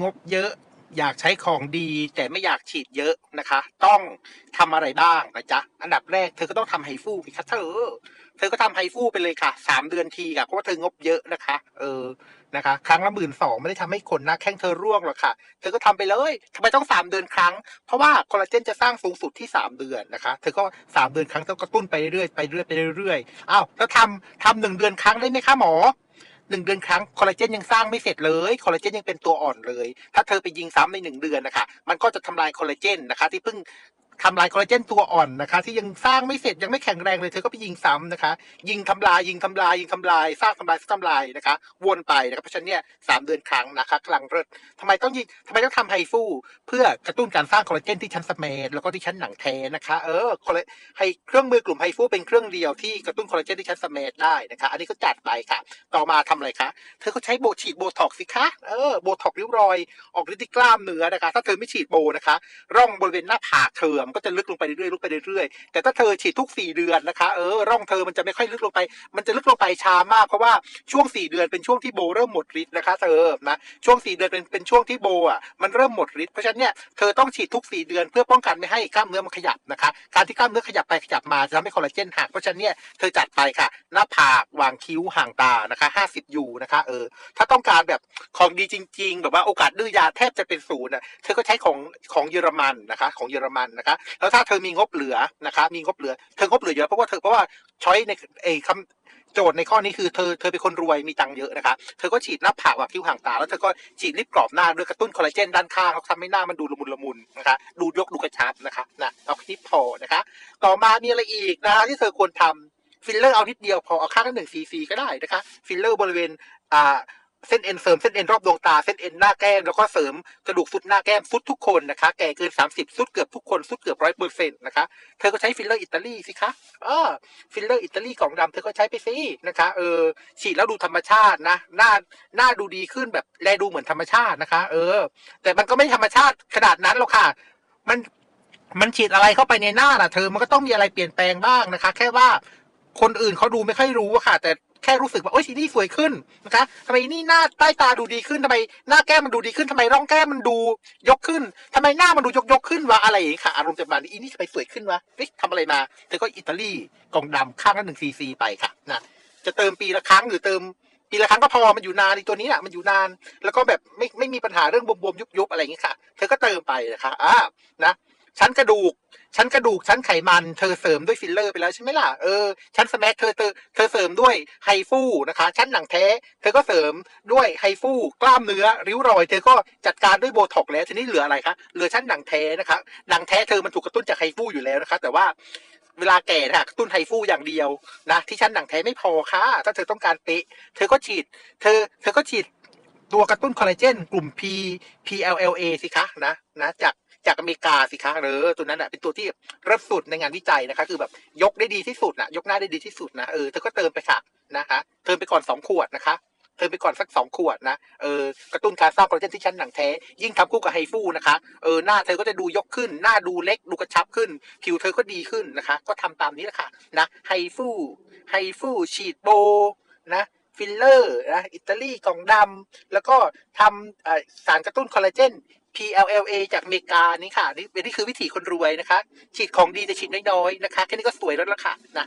งบเยอะอยากใช้ของดีแต่ไม่อยากฉีดเยอะนะคะ ต้องทำอะไรบ้างนะจ๊ะ อันดับแรกเธอก็ต้องทำไฮฟูสิคะเธอ เธอก็ทำไฮฟูไปเลยค่ะสามเดือนทีค่ะเพราะว่าเธองบเยอะนะคะ เออนะคะ ครั้งละหมื่นสองไม่ได้ทำให้ขนหน้าแข้งเธอร่วงหรอกค่ะ เธอก็ทำไปเลยทำไมต้องสามเดือนครั้ง เพราะว่าคอลลาเจนจะสร้างสูงสุดที่สามเดือนนะคะ เธอก็สามเดือนครั้งต้องกระตุ้นไปเรื่อยๆไปเรื่อยๆไปเรื่อยๆอ้าวแล้วทำทำหนึ่งเดือนครั้งได้ไหมคะหมอ หนึ่งเดือนครั้งคอลลาเจนยังสร้างไม่เสร็จเลยคอลลาเจนยังเป็นตัวอ่อนเลย ถ้าเธอไปยิงซ้ำในหนึ่งเดือนนะคะมันก็จะทำลายคอลลาเจนนะคะที่เพิ่ง ทำลายคอลลาเจนตัวอ่อนนะคะ ที่ยังสร้างไม่เสร็จยังไม่แข็งแรงเลยเธอก็ไปยิงซ้ำนะคะ ยิงทำลายยิงทำลายยิงทำลายสร้างทำลายสร้างทำลายนะคะ วนไปนะครับเพราะฉะนั้นเนี่ยสามเดือนครั้งนะคะกำลังเลิศทำไมต้องยิงทำไมต้องทำไฮฟูเพื่อกระตุ้นการสร้างคอลลาเจนที่ชั้นสเมดแล้วก็ที่ชั้นหนังแท้นะคะเออคอลลาไฮเครื่องมือกลุ่มไฮฟูเป็นเครื่องเดียวที่กระตุ้นคอลลาเจนที่ชั้นสเมดได้นะคะอันนี้ก็จัดไปค่ะ ต่อมาทำอะไรคะเธอก็ใช้โบฉีดโบท็อกซ์สิคะเออโบท็อกซ์ริ้วรอย ออกฤทธิ์กล้ามเนื้อนะคะ ถ้าเธอไม่ฉีดโบนะคะ ร่องบริเวณหน้าผากเธอมันก็จะลึกลงไปเรื่อยๆลึกไปเรื่อยๆแต่ถ้าเธอฉีดทุกสี่เดือนนะคะเออร่องเธอมันจะไม่ค่อยลึกลงไป มันจะลึกลงไปช้ามากเพราะว่าช่วงสี่เดือนเป็นช่วงที่โบเริ่มหมดฤทธิ์นะคะเธอนะช่วงสี่เดือนเป็นเป็นช่วงที่โบอะมันเริ่มหมดฤทธิ์เพราะฉะนั้นเนี่ยเธอต้องฉีดทุกสี่เดือนเพื่อป้องกันไม่ให้กล้ามเนื้อมันขยับนะคะการที่กล้ามเนื้อขยับไปขยับมาจะทำให้คอลลาเจนหักเพราะฉะนั้นเนี่ยเธอจัดไปค่ะหน้าผากวางคิ้วห่างตานะคะ50ยูนะคะเออถ้าต้องการแบบของดีจริง ๆ แบบว่าโอกาสดื้อยาแทบจะเป็นศูนย์นะเธอก็ใช้ของของเยอรมันนะคะ ของเยอรมันนะคะแล้วถ้าเธอมีงบเหลือนะคะมีงบเหลือเธองบเหลือเยอะเพราะว่าเธอเพราะว่าช้อยในเอคำโจทย์ในข้อนี้คือเธอเธอเป็นคนรวยมีตังค์เยอะนะคะ เธอก็ฉีดหน้าผากว่าคิ้วห่างตา แล้วเธอก็ฉีดลิปกรอบหน้าด้วยกระตุ้นคอลลาเจนด้านข้างทำให้หน้ามันดูละมุนละมุนนะคะดูยกดูกระชับนะคะนะเอาแค่นี้พอนะคะ ต่อมามีอะไรอีกนะคะที่เธอควรทำฟิลเลอร์เอานิดเดียวพอเอาข้างละหนึ่งซีซีก็ได้นะคะ ฟิลเลอร์บริเวณอ่า เส้นเอ็นเสริมเส้นเอ็นรอบดวงตาเส้นเอ็นหน้าแก้มแล้วก็เสริมกระดูกฟุตหน้าแก้มฟุตทุกคนนะคะ แก่เกิน 30ฟุตเกือบทุกคนฟุตเกือบร้อยเปอร์เซ็นต์นะคะ เธอก็ใช้ฟิลเลอร์อิตาลีสิคะเออฟิลเลอร์อิตาลีกล่องดำเธอก็ใช้ไปสินะคะเออฉีดแล้วดูธรรมชาตินะหน้าหน้าดูดีขึ้นแบบแลดูเหมือนธรรมชาตินะคะ เออ แต่มันก็ไม่ธรรมชาติขนาดนั้นหรอกค่ะ มันมันฉีดอะไรเข้าไปในหน้าล่ะเธอมันก็ต้องมีอะไรเปลี่ยนแปลงบ้างนะคะ แค่ว่าคนอื่นเขาดูไม่ค่อยรู้ค่ะ แต่ แค่รู้สึกว่าโอ้ยทีนี่สวยขึ้นนะคะทำไมนี่หน้าใต้ตาดูดีขึ้นทำไมหน้าแก้มมันดูดีขึ้นทำไมร่องแก้มมันดูยกขึ้นทำไมหน้ามันดูยกยกขึ้นวะอะไรอย่างงี้ค่ะอารมณ์จะมาอีนี่ทำไมสวยขึ้นวะเฮ้ยทำอะไรมาเธอก็อิตาลีกล่องดำข้างละหนึ่งซีซีไปค่ะนะจะเติมปีละครั้งหรือเติมปีละครั้งก็พอมันอยู่นานในตัวนี้น่ะมันอยู่นาน แล้วก็แบบไม่ไม่มีปัญหาเรื่องบวมๆยุบๆอะไรอย่างงี้ค่ะ เธอก็เติมไปนะคะอ่านะ ชั้นกระดูก ชั้นกระดูก ชั้นไขมัน เธอเสริมด้วยฟิลเลอร์ไปแล้วใช่ไหมล่ะ เออ ชั้นสแมัเธอเธอเธอเสริมด้วยไฮฟูนะคะ ชั้นหนังแท้ เธอก็เสริมด้วยไฮฟู กล้ามเนื้อ ริ้วรอย เธอก็จัดการด้วยโบท็อกซ์แล้ว ทีนี้เหลืออะไรคะ เหลือชั้นหนังแท้นะคะ หนังแท้เธอมันถูกกระตุ้นจากไฮฟูอยู่แล้วนะคะ แต่ว่าเวลาแก่นะคะกระตุ้นไฮฟูอย่างเดียวนะ ที่ชั้นหนังแท้ไม่พอค่ะ ถ้าเธอต้องการเป๊ะ เธอก็ฉีด เธอ เธอก็ฉีดตัวกระตุ้นคอลลาเจนกลุ่ม P PLLA สิคะนะนะจาก จากอเมริกาสิคะเออตัวนั้นอะเป็นตัวที่เริ่มสุดในงานวิจัยนะคะ คือแบบยกได้ดีที่สุดนะยกหน้าได้ดีที่สุดนะเออเธอก็เติมไปค่ะนะคะ เติมไปก่อนสองขวดนะคะเติมไปก่อนสักสองขวดนะ เออกระตุ้นการสร้างคอลลาเจนที่ชั้นหนังแท้ ยิ่งทำคู่กับไฮฟูนะคะ เออหน้าเธอก็จะดูยกขึ้น หน้าดูเล็กดูกระชับขึ้น ผิวเธอก็ดีขึ้นนะคะ ก็ทำตามนี้แหละค่ะนะไฮฟูไฮฟูฉีดโบนะฟิลเลอร์นะอิตาลีกล่องดำแล้วก็ทำสารกระตุ้นคอลลาเจน PLLA จากอเมริกานี่ค่ะนี่นี่คือวิถีคนรวยนะคะ ฉีดของดีแต่ฉีดน้อยๆนะคะ แค่นี้ก็สวยแล้วล่ะค่ะนะ